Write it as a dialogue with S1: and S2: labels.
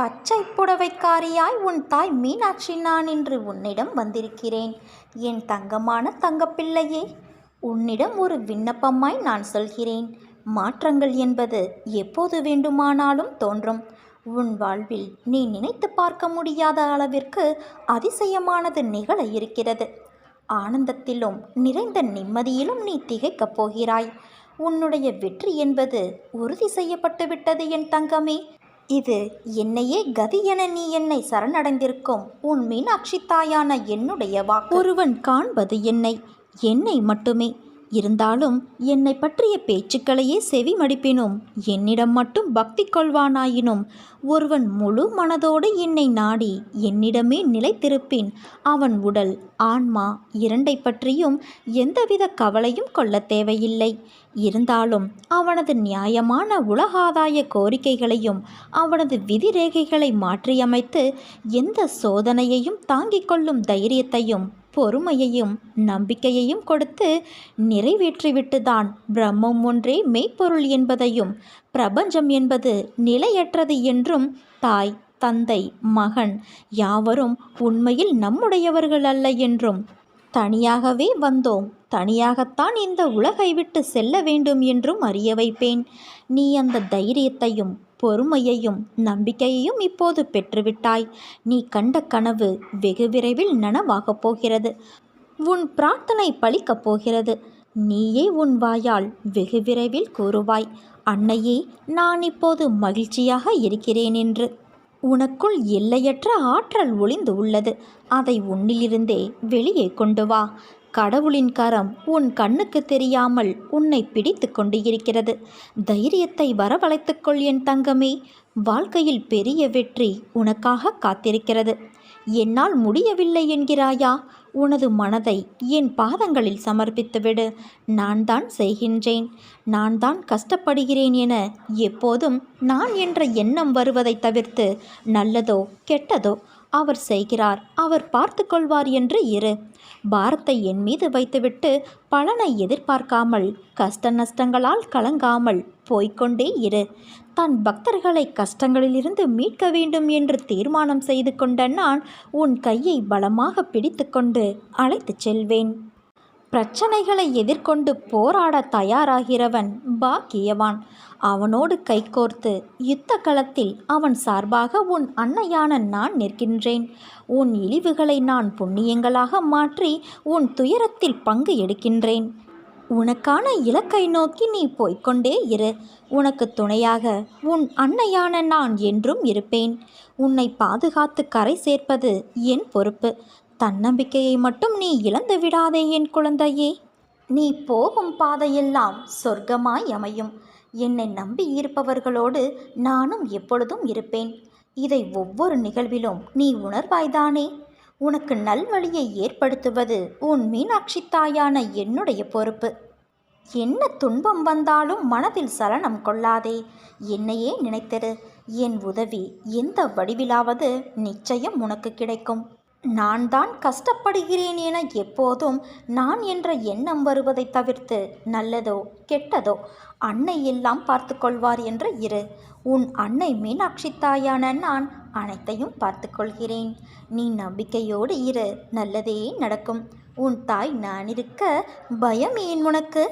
S1: பச்சை புடவைக்காரியாய் உன் தாய் மீனாட்சி நான் இன்று உன்னிடம் வந்திருக்கிறேன். என் தங்கமான தங்கப்பிள்ளையே உன்னிடம் ஒரு விண்ணப்பமாய் நான் சொல்கிறேன். மாற்றங்கள் என்பது எப்போது வேண்டுமானாலும் தோன்றும். உன் வாழ்வில் நீ நினைத்து பார்க்க முடியாத அளவிற்கு அதிசயமானது நிகழ இருக்கிறது. ஆனந்தத்திலும் நிறைந்த நிம்மதியிலும் நீ திகைக்கப் போகிறாய். உன்னுடைய வெற்றி என்பது உறுதி செய்யப்பட்டுவிட்டது என் தங்கமே. இது என்னையே கதி என நீ என்னை சரணடைந்திருக்கும். உன் மீனாட்சி தாயான என்னுடைய வாக்கு. ஒருவன் காண்பது என்னை என்னை மட்டுமே. இருந்தாலும் என்னை பற்றிய பேச்சுக்களையே செவி மடிப்பினும் என்னிடம் மட்டும் பக்தி கொள்வானாயினும் ஒருவன் முழு மனதோடு என்னை நாடி என்னிடமே நிலைத்திருப்பின் அவன் உடல் ஆன்மா இரண்டை பற்றியும் எந்தவித கவலையும் கொள்ள தேவையில்லை. இருந்தாலும் அவனது நியாயமான உலகாதாய கோரிக்கைகளையும் அவனது விதிரேகைகளை மாற்றியமைத்து எந்த சோதனையையும் தாங்கிக் கொள்ளும் தைரியத்தையும் பொறுமையையும் நம்பிக்கையையும் கொடுத்து நிறைவேற்றிவிட்டுதான் பிரம்மம் ஒன்றே மெய்ப்பொருள் என்பதையும் பிரபஞ்சம் என்பது நிலையற்றது என்றும் தாய் தந்தை மகன் யாவரும் உண்மையில் நம்முடையவர்கள் அல்ல என்றும் தனியாகவே வந்தோம் தனியாகத்தான் இந்த உலகை விட்டு செல்ல வேண்டும் என்றும் அறிய வைப்பேன். நீ அந்த தைரியத்தையும் பொறுமையையும் நம்பிக்கையையும் இப்போது பெற்றுவிட்டாய். நீ கண்ட கனவு வெகு விரைவில் நனவாகப் போகிறது. உன் பிரார்த்தனை பலிக்கப் போகிறது. நீயே உன் வாயால் வெகு விரைவில் கூறுவாய். அன்னையே நான் இப்போது மகிழ்ச்சியாக இருக்கிறேன் என்று. உனக்குள் எல்லையற்ற ஆற்றல் ஒளிந்து உள்ளது. அதை உன்னிலிருந்தே வெளியே கொண்டு வா. கடவுளின் கரம் உன் கண்ணுக்கு தெரியாமல் உன்னை பிடித்து கொண்டு இருக்கிறது தைரியத்தை வரவழைத்துக்கொள் என் தங்கமே. வாழ்க்கையில் பெரிய வெற்றி உனக்காக காத்திருக்கிறது. என்னால் முடியவில்லை என்கிறாயா? உனது மனதை என் பாதங்களில் சமர்ப்பித்துவிடு. நான் தான் செய்கின்றேன். நான் தான் கஷ்டப்படுகிறேன் என எப்போதும் நான் என்ற எண்ணம் வருவதை தவிர்த்து நல்லதோ கெட்டதோ அவர் செய்கிறார் அவர் பார்த்து கொள்வார் என்று இரு. பாரத்தை என் மீது வைத்துவிட்டு பலனை எதிர்பார்க்காமல் கஷ்ட நஷ்டங்களால் கலங்காமல் போய்க்கொண்டே இரு. தன் பக்தர்களை கஷ்டங்களிலிருந்து மீட்க வேண்டும் என்று தீர்மானம் செய்து கொண்ட நான் உன் கையை பலமாக பிடித்துக்கொண்டு அழைத்துச் செல்வேன். பிரச்சனைகளை எதிர்கொண்டு போராட தயாராகிறவன் பாக்கியவான். அவனோடு கைகோர்த்து யுத்த களத்தில் அவன் சார்பாக உன் அன்னையான நான் நிற்கின்றேன். உன் இழிவுகளை நான் புண்ணியங்களாக மாற்றி உன் துயரத்தில் பங்கு எடுக்கின்றேன். உனக்கான இலக்கை நோக்கி நீ போய்க்கொண்டே இரு. உனக்கு துணையாக உன் அன்னையான நான் என்றும் இருப்பேன். உன்னை பாதுகாத்து கரை சேர்ப்பது என் பொறுப்பு. தன்னம்பிக்கையை மட்டும் நீ இழந்து விடாதே என் குழந்தையே. நீ போகும் பாதையெல்லாம் சொர்க்கமாய் அமையும். என்னை நம்பி இருப்பவர்களோடு நானும் எப்பொழுதும் இருப்பேன். இதை ஒவ்வொரு நிகழ்விலும் நீ உணர்வாய்தானே உனக்கு நல்வழியை ஏற்படுத்துவது உன் மீனாட்சி தாயான என்னுடைய பொறுப்பு. என்ன துன்பம் வந்தாலும் மனதில் சலனம் கொள்ளாதே. என்னையே நினைத்திரு. என் உதவி எந்த வடிவிலாவது நிச்சயம் உனக்கு கிடைக்கும். நான் தான் கஷ்டப்படுகிறேன் என எப்போதும் நான் என்ற எண்ணம் வருவதை தவிர்த்து நல்லதோ கெட்டதோ அன்னை எல்லாம் பார்த்து கொள்வார் என்று இரு. உன் அன்னை மீனாட்சி தாயான நான் அனைத்தையும் பார்த்து கொள்கிறேன். நீ நம்பிக்கையோடு இரு. நல்லதே நடக்கும். உன் தாய் நான் இருக்க பயம் ஏன் உனக்கு?